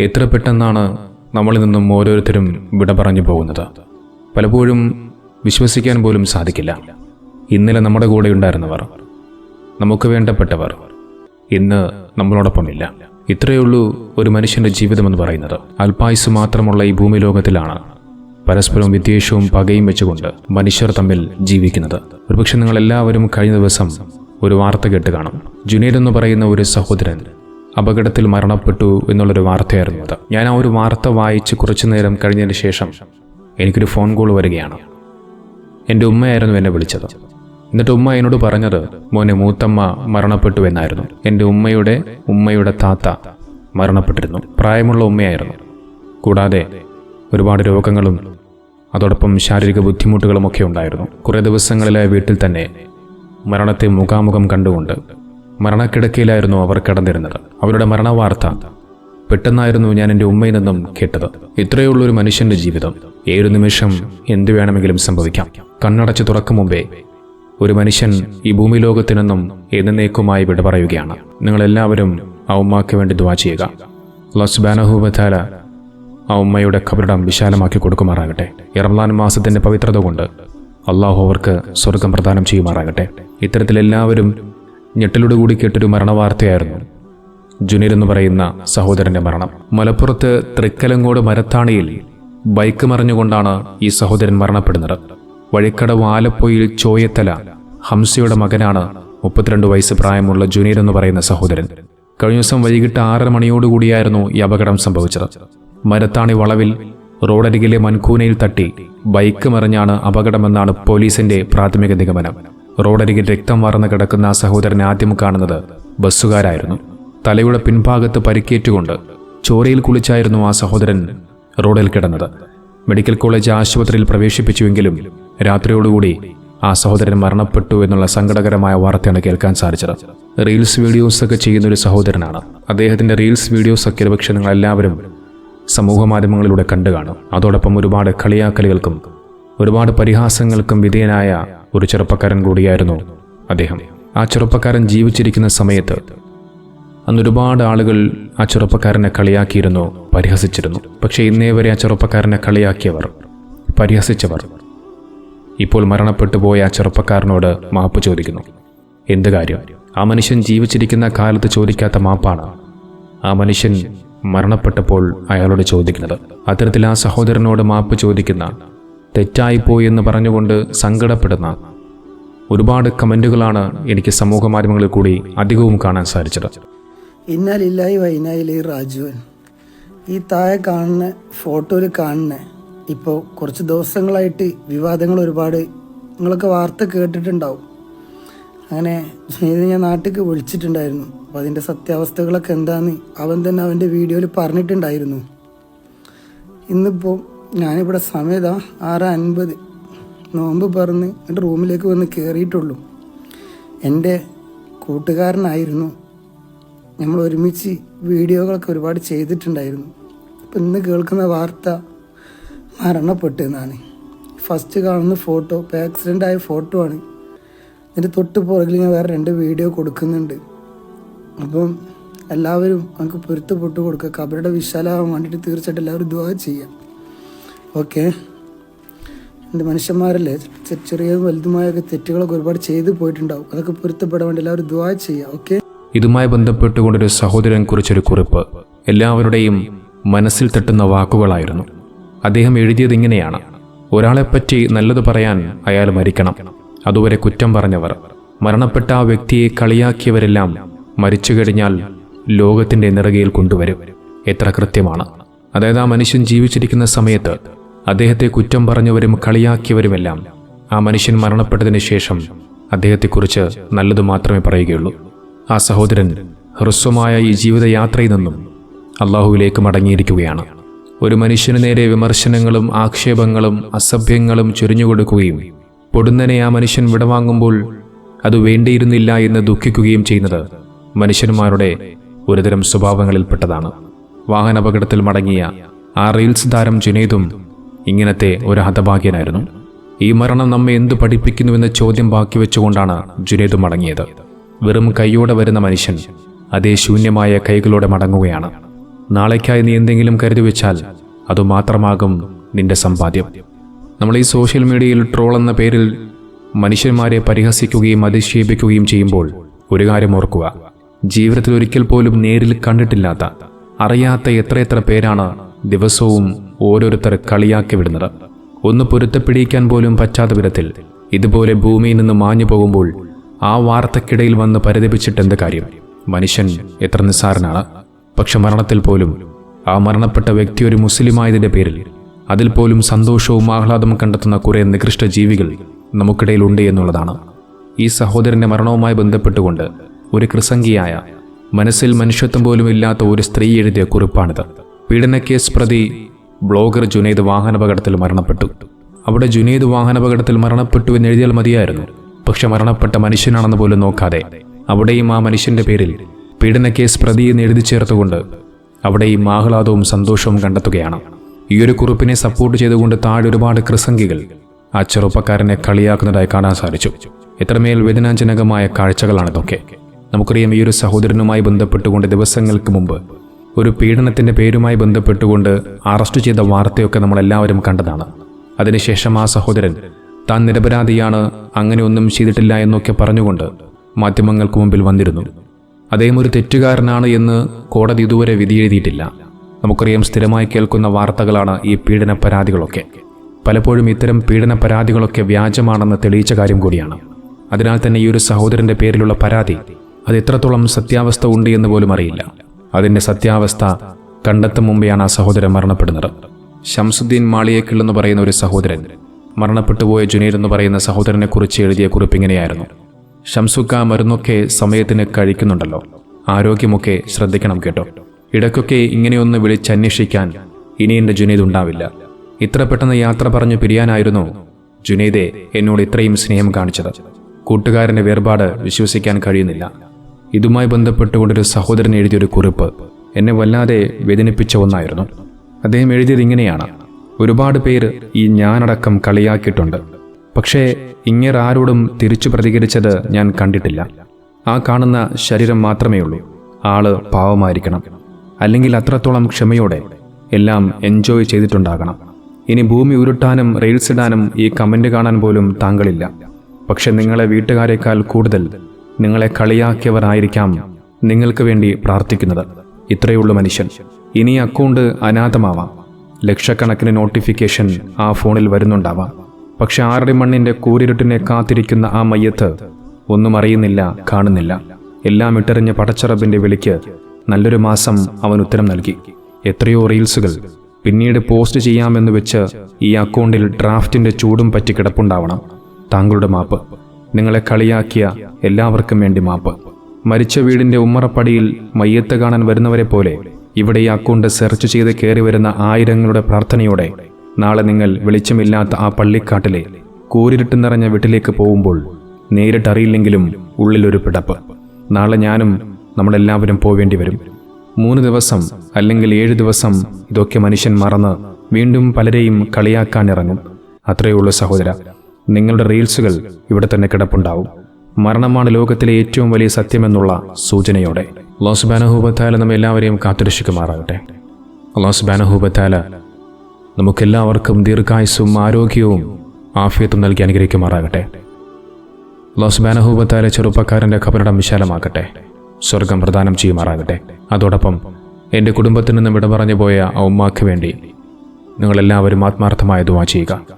എത്ര പെട്ടെന്നാണ് നമ്മളിൽ നിന്നും ഓരോരുത്തരും വിട പറഞ്ഞു പോകുന്നത്? പലപ്പോഴും വിശ്വസിക്കാൻ പോലും സാധിക്കില്ല. ഇന്നലെ നമ്മുടെ കൂടെ ഉണ്ടായിരുന്നവർ നമുക്ക് വേണ്ടപ്പെട്ടവർ ഇന്ന് നമ്മളോടൊപ്പമില്ല. ഇത്രയേ ഉള്ളൂ ഒരു മനുഷ്യന്റെ ജീവിതമെന്ന് പറയുന്നത്. അല്പായുസ് മാത്രമുള്ള ഈ ഭൂമി ലോകത്തിലാണ് പരസ്പരം വിദ്വേഷവും പകയും വെച്ചുകൊണ്ട് മനുഷ്യർ തമ്മിൽ ജീവിക്കുന്നത്. ഒരുപക്ഷെ നിങ്ങളെല്ലാവരും കഴിഞ്ഞ ദിവസം ഒരു വാർത്ത കേട്ട് കാണും. ജുനേദ് എന്ന് പറയുന്ന ഒരു സഹോദരൻ അപകടത്തിൽ മരണപ്പെട്ടു എന്നുള്ളൊരു വാർത്തയായിരുന്നു അത്. ഞാൻ ആ ഒരു വാർത്ത വായിച്ച് കുറച്ചു നേരം കഴിഞ്ഞതിന് ശേഷം എനിക്കൊരു ഫോൺ കോൾ വരികയാണ്. എന്റെ ഉമ്മയായിരുന്നു എന്നെ വിളിച്ചത്. എന്നിട്ട് ഉമ്മ എന്നോട് പറഞ്ഞത് മോനെ മൂത്തമ്മ മരണപ്പെട്ടു എന്നായിരുന്നു. എന്റെ ഉമ്മയുടെ ഉമ്മയുടെ താത്ത മരണപ്പെട്ടിരുന്നു. പ്രായമുള്ള ഉമ്മയായിരുന്നു. കൂടാതെ ഒരുപാട് രോഗങ്ങളും അതോടൊപ്പം ശാരീരിക ബുദ്ധിമുട്ടുകളും ഒക്കെ ഉണ്ടായിരുന്നു. കുറേ ദിവസങ്ങളിലെ വീട്ടിൽ തന്നെ മരണത്തെ മുഖാമുഖം കണ്ടുകൊണ്ട് മരണക്കിടക്കയിലായിരുന്നു അവർ കിടന്നിരുന്നത്. അവരുടെ മരണവാർത്ത പെട്ടെന്നായിരുന്നു ഞാൻ എന്റെ ഉമ്മയിൽ നിന്നും കേട്ടത്. ഇത്രയുള്ളൊരു മനുഷ്യന്റെ ജീവിതം. ഏഴു നിമിഷം എന്തു വേണമെങ്കിലും സംഭവിക്കാം. കണ്ണടച്ച് തുറക്കും മുമ്പേ ഒരു മനുഷ്യൻ ഈ ഭൂമി ലോകത്തു നിന്നും എന്നേക്കുമായി വിട പറയുകയാണ്. നിങ്ങളെല്ലാവരും ആ ഉമ്മാക്ക് വേണ്ടി ദ്വാ ചെയ്യുക. ലസ്ബാനഹുബാല ആ ഉമ്മയുടെ കബറിടം വിശാലമാക്കി കൊടുക്കുമാറാകട്ടെ. ഇറംലാൻ മാസത്തിന്റെ പവിത്രത കൊണ്ട് അള്ളാഹു അവർക്ക് സ്വർഗം പ്രദാനം ചെയ്യുമാറാകട്ടെ. ഇത്തരത്തിൽ എല്ലാവരും ഞെട്ടലോടുകൂടി കേട്ടൊരു മരണവാർത്തയായിരുന്നു. ജുനീർ എന്ന് പറയുന്ന സഹോദരന്റെ മരണം. മലപ്പുറത്ത് തൃക്കലങ്കോട് മരത്താണിയിൽ ബൈക്ക് മറിഞ്ഞുകൊണ്ടാണ് ഈ സഹോദരൻ മരണപ്പെടുന്നത്. വഴിക്കടവ് ആലപ്പുഴയിൽ ചോയത്തല ഹംസയുടെ മകനാണ് മുപ്പത്തിരണ്ട് വയസ്സ് പ്രായമുള്ള ജുനീർ എന്ന് പറയുന്ന സഹോദരൻ. കഴിഞ്ഞ ദിവസം വൈകിട്ട് ആറര മണിയോടുകൂടിയായിരുന്നു ഈ അപകടം സംഭവിച്ചത്. മരത്താണി വളവിൽ റോഡരികിലെ മൻകൂനയിൽ തട്ടി ബൈക്ക് മറിഞ്ഞാണ് അപകടമെന്നാണ് പോലീസിന്റെ പ്രാഥമിക നിഗമനം. റോഡരികിൽ രക്തം വാർന്ന് കിടക്കുന്ന ആ സഹോദരനെ ആദ്യം കാണുന്നത് ബസ്സുകാരായിരുന്നു. തലയുടെ പിൻഭാഗത്ത് പരിക്കേറ്റുകൊണ്ട് ചോരയിൽ കുളിച്ചായിരുന്നു ആ സഹോദരൻ റോഡിൽ കിടന്നത്. മെഡിക്കൽ കോളേജ് ആശുപത്രിയിൽ പ്രവേശിപ്പിച്ചുവെങ്കിലും രാത്രിയോടുകൂടി ആ സഹോദരൻ മരണപ്പെട്ടു എന്നുള്ള സങ്കടകരമായ വാർത്തയാണ് കേൾക്കാൻ സാധിച്ചത്. റീൽസ് വീഡിയോസ് ഒക്കെ ചെയ്യുന്ന ഒരു സഹോദരനാണ്. അദ്ദേഹത്തിന്റെ റീൽസ് വീഡിയോസ് ഒക്കെ ഒരുപക്ഷെ നിങ്ങൾ എല്ലാവരും സമൂഹ മാധ്യമങ്ങളിലൂടെ കണ്ടു കാണും അതോടൊപ്പം ഒരുപാട് കളിയാക്കലുകൾക്കും ഒരുപാട് പരിഹാസങ്ങൾക്കും വിധേയനായ ഒരു ചെറുപ്പക്കാരൻ കൂടിയായിരുന്നു അദ്ദേഹം. ആ ചെറുപ്പക്കാരൻ ജീവിച്ചിരിക്കുന്ന സമയത്ത് അന്ന് ഒരുപാട് ആളുകൾ ആ ചെറുപ്പക്കാരനെ കളിയാക്കിയിരുന്നു പരിഹസിച്ചിരുന്നു. പക്ഷേ ഇന്നേ വരെ ആ ചെറുപ്പക്കാരനെ കളിയാക്കിയവർ പരിഹസിച്ചവർ ഇപ്പോൾ മരണപ്പെട്ടു പോയ ആ ചെറുപ്പക്കാരനോട് മാപ്പ് ചോദിക്കുന്നു. എന്ത് കാര്യം? ആ മനുഷ്യൻ ജീവിച്ചിരിക്കുന്ന കാലത്ത് ചോദിക്കാത്ത മാപ്പാണ് ആ മനുഷ്യൻ മരണപ്പെട്ടപ്പോൾ അയാളോട് ചോദിക്കുന്നത്. അത്തരത്തിൽ ആ സഹോദരനോട് മാപ്പ് ചോദിക്കുന്ന തെറ്റായിപ്പോയി എന്ന് പറഞ്ഞുകൊണ്ട് സങ്കടപ്പെടുന്ന ഒരുപാട് കമന്റുകളാണ് എനിക്ക് സമൂഹ മാധ്യമങ്ങളിൽ കൂടി അധികവും കാണാൻ സാധിച്ചത്. ഇന്നാലില്ലായി വൈനായിലെ രാജുവൻ ഈ താഴെ കാണുന്ന ഫോട്ടോയിൽ കാണുന്ന ഇപ്പോൾ കുറച്ച് ദിവസങ്ങളായിട്ട് വിവാദങ്ങൾ ഒരുപാട് നിങ്ങളൊക്കെ വാർത്ത കേട്ടിട്ടുണ്ടാവും. അങ്ങനെ ഇത് ഞാൻ നാട്ടിലേക്ക് വിളിച്ചിട്ടുണ്ടായിരുന്നു. അപ്പോൾ അതിന്റെ സത്യാവസ്ഥകളൊക്കെ എന്താണെന്ന് അവൻ തന്നെ അവന്റെ വീഡിയോയിൽ പറഞ്ഞിട്ടുണ്ടായിരുന്നു. ഇന്നിപ്പോൾ ഞാനിവിടെ സമയത ആറ് അൻപത്. നോമ്പ് പറന്ന് എന്റെ റൂമിലേക്ക് വന്ന് കയറിയിട്ടുള്ളൂ എന്റെ കൂട്ടുകാരനായിരുന്നു. നമ്മൾ ഒരുമിച്ച് വീഡിയോകളൊക്കെ ഒരുപാട് ചെയ്തിട്ടുണ്ടായിരുന്നു. അപ്പം ഇന്ന് കേൾക്കുന്ന വാർത്ത മരണപ്പെട്ടു എന്നാണ്. ഫസ്റ്റ് കാണുന്ന ഫോട്ടോ ഇപ്പോൾ ആക്സിഡന്റ് ആയ ഫോട്ടോ ആണ്. ഇതിന്റെ തൊട്ട് പുറകിൽ ഞാൻ വേറെ രണ്ട് വീഡിയോ കൊടുക്കുന്നുണ്ട്. അപ്പം എല്ലാവരും നമുക്ക് പൊരുത്തപ്പെട്ട് കൊടുക്കുക കബരുടെ വിശാലാവാൻ വേണ്ടിയിട്ട് തീർച്ചയായിട്ടും എല്ലാവരും ദുവാ ചെയ്യാം. ഓക്കെ. എന്റെ മനുഷ്യന്മാരല്ലേ? ചെറിയതും വലുതുമായൊക്കെ തെറ്റുകളൊക്കെ ഒരുപാട് ചെയ്തു പോയിട്ടുണ്ടാവും. അതൊക്കെ പൊരുത്തപ്പെടാൻ വേണ്ടി എല്ലാവരും ദുവാ ചെയ്യുക ഓക്കെ? ഇതുമായി ബന്ധപ്പെട്ടുകൊണ്ടൊരു സഹോദരൻ കുറിച്ചൊരു കുറിപ്പ് എല്ലാവരുടെയും മനസ്സിൽ തട്ടുന്ന വാക്കുകളായിരുന്നു. അദ്ദേഹം എഴുതിയത് ഇങ്ങനെയാണ്. ഒരാളെപ്പറ്റി നല്ലത് പറയാൻ അയാൾ മരിക്കണം. അതുവരെ കുറ്റം പറഞ്ഞവർ. മരണപ്പെട്ട ആ വ്യക്തിയെ കളിയാക്കിയവരെല്ലാം മരിച്ചു കഴിഞ്ഞാൽ ലോകത്തിന്റെ നിറകയിൽ കൊണ്ടുവരും. എത്ര കൃത്യമാണ്. അതായത് ആ മനുഷ്യൻ ജീവിച്ചിരിക്കുന്ന സമയത്ത് അദ്ദേഹത്തെ കുറ്റം പറഞ്ഞവരും കളിയാക്കിയവരുമെല്ലാം ആ മനുഷ്യൻ മരണപ്പെട്ടതിന് ശേഷം അദ്ദേഹത്തെക്കുറിച്ച് നല്ലത് മാത്രമേ പറയുകയുള്ളൂ. ആ സഹോദരൻ ഹ്രസ്വമായ ഈ ജീവിതയാത്രയിൽ നിന്നും അള്ളാഹുവിലേക്ക് മടങ്ങിയിരിക്കുകയാണ്. ഒരു മനുഷ്യന് നേരെ വിമർശനങ്ങളും ആക്ഷേപങ്ങളും അസഭ്യങ്ങളും ചൊരിഞ്ഞുകൊടുക്കുകയും പൊടുന്നനെ ആ മനുഷ്യൻ വിടവാങ്ങുമ്പോൾ അത് വേണ്ടിയിരുന്നില്ല എന്ന് ദുഃഖിക്കുകയും ചെയ്യുന്നത് മനുഷ്യന്മാരുടെ ഒരുതരം സ്വഭാവങ്ങളിൽപ്പെട്ടതാണ്. വാഹനാപകടത്തിൽ മടങ്ങിയ ആ റീൽസ് താരം ജുനൈദും ഇങ്ങനത്തെ ഒരു ഹതഭാഗ്യനായിരുന്നു. ഈ മരണം നമ്മെ എന്തു പഠിപ്പിക്കുന്നുവെന്ന ചോദ്യം ബാക്കി വെച്ചുകൊണ്ടാണ് ജുനേദ് മടങ്ങിയത്. വെറും കൈയോടെ വരുന്ന മനുഷ്യൻ അതേ ശൂന്യമായ കൈകളോടെ മടങ്ങുകയാണ്. നാളേക്കായി നീ എന്തെങ്കിലും കരുതി വെച്ചാൽ അതുമാത്രമാകും നിന്റെ സമ്പാദ്യം. നമ്മൾ ഈ സോഷ്യൽ മീഡിയയിൽ ട്രോൾ എന്ന പേരിൽ മനുഷ്യന്മാരെ പരിഹസിക്കുകയും അധിക്ഷേപിക്കുകയും ചെയ്യുമ്പോൾ ഒരു കാര്യം ഓർക്കുക. ജീവിതത്തിൽ ഒരിക്കൽ പോലും നേരിൽ കണ്ടിട്ടില്ലാത്ത അറിയാത്ത എത്രയെത്ര പേരാണ് ദിവസവും ഓരോരുത്തർ കളിയാക്കി വിടുന്നത്. ഒന്ന് പൊരുത്തപ്പിടിക്കാൻ പോലും പറ്റാത്ത വിധത്തിൽ ഇതുപോലെ ഭൂമിയിൽ നിന്ന് മാഞ്ഞു പോകുമ്പോൾ ആ വാർത്തക്കിടയിൽ വന്ന് പരിതപിച്ചിട്ട് എന്ത് കാര്യം? മനുഷ്യൻ എത്ര നിസ്സാരനാണ്. പക്ഷെ മരണത്തിൽ പോലും ആ മരണപ്പെട്ട വ്യക്തി ഒരു മുസ്ലിമായതിന്റെ പേരിൽ അതിൽ പോലും സന്തോഷവും ആഹ്ലാദവും കണ്ടെത്തുന്ന കുറെ നികൃഷ്ട ജീവികൾ നമുക്കിടയിലുണ്ട് എന്നുള്ളതാണ്. ഈ സഹോദരന്റെ മരണവുമായി ബന്ധപ്പെട്ടുകൊണ്ട് ഒരു കൃസംഗിയായ മനസ്സിൽ മനുഷ്യത്വം പോലും ഇല്ലാത്ത ഒരു സ്ത്രീ എഴുതിയ കുറിപ്പാണിത്. പീഡനക്കേസ് പ്രതി ബ്ലോഗർ ജുനൈദ് വാഹനാപകടത്തിൽ മരണപ്പെട്ടു. അവിടെ ജുനൈദ് വാഹനാപകടത്തിൽ മരണപ്പെട്ടു എന്ന് എഴുതിയാൽ മതിയായിരുന്നു. പക്ഷെ മരണപ്പെട്ട മനുഷ്യനാണെന്ന് പോലും നോക്കാതെ അവിടെയും ആ മനുഷ്യന്റെ പേരിൽ പീഡനക്കേസ് പ്രതി എന്ന് എഴുതി ചേർത്തുകൊണ്ട് അവിടെയും ആഹ്ലാദവും സന്തോഷവും കണ്ടെത്തുകയാണ്. ഈ ഒരു കുറിപ്പിനെ സപ്പോർട്ട് ചെയ്തുകൊണ്ട് താഴെ ഒരുപാട് ക്രിസംഗികൾ ആ ചെറുപ്പക്കാരനെ കളിയാക്കുന്നതായി കാണാൻ സാധിച്ചു. എത്രമേൽ വേദനാജനകമായ കാഴ്ചകളാണിതൊക്കെ. നമുക്കറിയാം ഈ ഒരു സഹോദരനുമായി ബന്ധപ്പെട്ടുകൊണ്ട് ദിവസങ്ങൾക്ക് മുമ്പ് ഒരു പീഡനത്തിന്റെ പേരുമായി ബന്ധപ്പെട്ടുകൊണ്ട് അറസ്റ്റ് ചെയ്ത വാർത്തയൊക്കെ നമ്മളെല്ലാവരും കണ്ടതാണ്. അതിനുശേഷം ആ സഹോദരൻ താൻ നിരപരാധിയാണ് അങ്ങനെ ഒന്നും ചെയ്തിട്ടില്ല എന്നൊക്കെ പറഞ്ഞുകൊണ്ട് മാധ്യമങ്ങൾക്ക് മുമ്പിൽ വന്നിരുന്നു. അദ്ദേഹം ഒരു തെറ്റുകാരനാണ് എന്ന് കോടതി ഇതുവരെ വിധിയെഴുതിയിട്ടില്ല. നമുക്കറിയാം സ്ഥിരമായി കേൾക്കുന്ന വാർത്തകളാണ് ഈ പീഡന പരാതികളൊക്കെ പലപ്പോഴും ഇത്തരം പീഡന പരാതികളൊക്കെ വ്യാജമാണെന്ന് തെളിയിച്ച കാര്യം കൂടിയാണ്. അതിനാൽ തന്നെ ഈ ഒരു സഹോദരന്റെ പേരിലുള്ള പരാതി അത് എത്രത്തോളം സത്യാവസ്ഥ ഉണ്ട് എന്ന് പോലും അറിയില്ല. അതിന്റെ സത്യാവസ്ഥ കണ്ടെത്തും മുമ്പെയാണ് ആ സഹോദരൻ മരണപ്പെടുന്നത്. ഷംസുദ്ദീൻ മാളിയേക്കിൾ എന്ന് പറയുന്ന ഒരു സഹോദരൻ മരണപ്പെട്ടുപോയ ജുനീർ എന്ന് പറയുന്ന സഹോദരനെ കുറിച്ച് എഴുതിയ കുറിപ്പ് ഇങ്ങനെയായിരുന്നു. ഷംസുക്ക മരുന്നൊക്കെ സമയത്തിന് കഴിക്കുന്നുണ്ടല്ലോ. ആരോഗ്യമൊക്കെ ശ്രദ്ധിക്കണം കേട്ടോ. ഇടയ്ക്കൊക്കെ ഇങ്ങനെയൊന്ന് വിളിച്ചന്വേഷിക്കാൻ ഇനി എന്റെ ജുനീദ് ഉണ്ടാവില്ല. ഇത്ര പെട്ടെന്ന് യാത്ര പറഞ്ഞു പിരിയാനായിരുന്നു ജുനീദെ എന്നോട് ഇത്രയും സ്നേഹം കാണിച്ചത്. കൂട്ടുകാരന്റെ വേർപാട് വിശ്വസിക്കാൻ കഴിയുന്നില്ല. ഇതുമായി ബന്ധപ്പെട്ടുകൊണ്ടൊരു സഹോദരൻ എഴുതിയൊരു കുറിപ്പ് എന്നെ വല്ലാതെ വേദനിപ്പിച്ച ഒന്നായിരുന്നു. അദ്ദേഹം എഴുതിയത് ഇങ്ങനെയാണ്. ഒരുപാട് പേര് ഈ ഞാനടക്കം കളിയാക്കിയിട്ടുണ്ട്. പക്ഷേ ഇങ്ങനെ ആരോടും തിരിച്ചു പ്രതികരിച്ചത് ഞാൻ കണ്ടിട്ടില്ല. ആ കാണുന്ന ശരീരം മാത്രമേ ഉള്ളൂ. ആൾ പാവമായിരിക്കണം. അല്ലെങ്കിൽ അത്രത്തോളം ക്ഷമയോടെ എല്ലാം എൻജോയ് ചെയ്തിട്ടുണ്ടാകണം. ഇനി ഭൂമി ഉരുട്ടാനും റെയിൽസ് ഇടാനും ഈ കമന്റ് കാണാൻ പോലും താങ്കളില്ല. പക്ഷെ നിങ്ങളെ വീട്ടുകാരെക്കാൾ കൂടുതൽ നിങ്ങളെ കളിയാക്കിയവരായിരിക്കാം നിങ്ങൾക്ക് വേണ്ടി പ്രാർത്ഥിക്കുന്നത്. ഇത്രയുള്ളൂ മനുഷ്യൻ. ഇനി അക്കൗണ്ട് അനാഥമാവാം. ലക്ഷക്കണക്കിന് നോട്ടിഫിക്കേഷൻ ആ ഫോണിൽ വരുന്നുണ്ടാവാം. പക്ഷെ ആറടി മണ്ണിന്റെ കൂരിരുട്ടിനെ കാത്തിരിക്കുന്ന ആ മയ്യത്ത് ഒന്നും അറിയുന്നില്ല കാണുന്നില്ല. എല്ലാം ഇട്ടെറിഞ്ഞ പടച്ചറബിന്റെ വിളിക്ക് നല്ലൊരു മാസം അവൻ ഉത്തരം നൽകി. എത്രയോ റീൽസുകൾ. പിന്നീട് പോസ്റ്റ് ചെയ്യാമെന്ന് വെച്ച് ഈ അക്കൗണ്ടിൽ ഡ്രാഫ്റ്റിന്റെ ചൂടും പറ്റി കിടപ്പുണ്ടാവണം. താങ്കളുടെ മാപ്പ്. നിങ്ങളെ കളിയാക്കിയ എല്ലാവർക്കും വേണ്ടി മാപ്പ്. മരിച്ച വീടിന്റെ ഉമ്മറപ്പടിയിൽ മയ്യത്ത് കാണാൻ വരുന്നവരെ പോലെ ഇവിടെ ഈ അക്കൗണ്ട് സെർച്ച് ചെയ്ത് കയറി വരുന്ന ആയിരങ്ങളുടെ പ്രാർത്ഥനയോടെ നാളെ നിങ്ങൾ വെളിച്ചമില്ലാത്ത ആ പള്ളിക്കാട്ടിലെ കൂരിരുട്ട് നിറഞ്ഞ വീട്ടിലേക്ക് പോകുമ്പോൾ നേരിട്ടറിയില്ലെങ്കിലും ഉള്ളിലൊരു പിടപ്പ്. നാളെ ഞാനും നമ്മളെല്ലാവരും പോവേണ്ടി വരും. മൂന്ന് ദിവസം അല്ലെങ്കിൽ ഏഴ് ദിവസം ഇതൊക്കെ മനുഷ്യൻ മറന്ന് വീണ്ടും പലരെയും കളിയാക്കാനിറങ്ങും അത്രയേ ഉള്ളൂ സഹോദര. നിങ്ങളുടെ റീൽസുകൾ ഇവിടെ തന്നെ കിടപ്പുണ്ടാവും. മരണമാണ് ലോകത്തിലെ ഏറ്റവും വലിയ സത്യമെന്നുള്ള സൂചനയോടെ. ലോസ്ബാനഹൂബത്താല നമ്മെ എല്ലാവരെയും കാത്തുരക്ഷിക്കുമാറാകട്ടെ. ലോസ്ബാനഹൂബത്താല നമുക്കെല്ലാവർക്കും ദീർഘായുസ്സും ആരോഗ്യവും ആഫിയത്തും നൽകി അനുഗ്രഹിക്കുമാറാകട്ടെ. ലോസ്ബാനഹൂബത്താലെ ചെറുപ്പക്കാരന്റെ കബറിടം വിശാലമാക്കട്ടെ. സ്വർഗം പ്രദാനം ചെയ്യുമാറാകട്ടെ. അതോടൊപ്പം എന്റെ കുടുംബത്തിൽ നിന്നും വിട പറഞ്ഞു പോയ ഉമ്മാക്ക് വേണ്ടി നിങ്ങളെല്ലാവരും ആത്മാർത്ഥമായ ദുവാ ചെയ്യുക.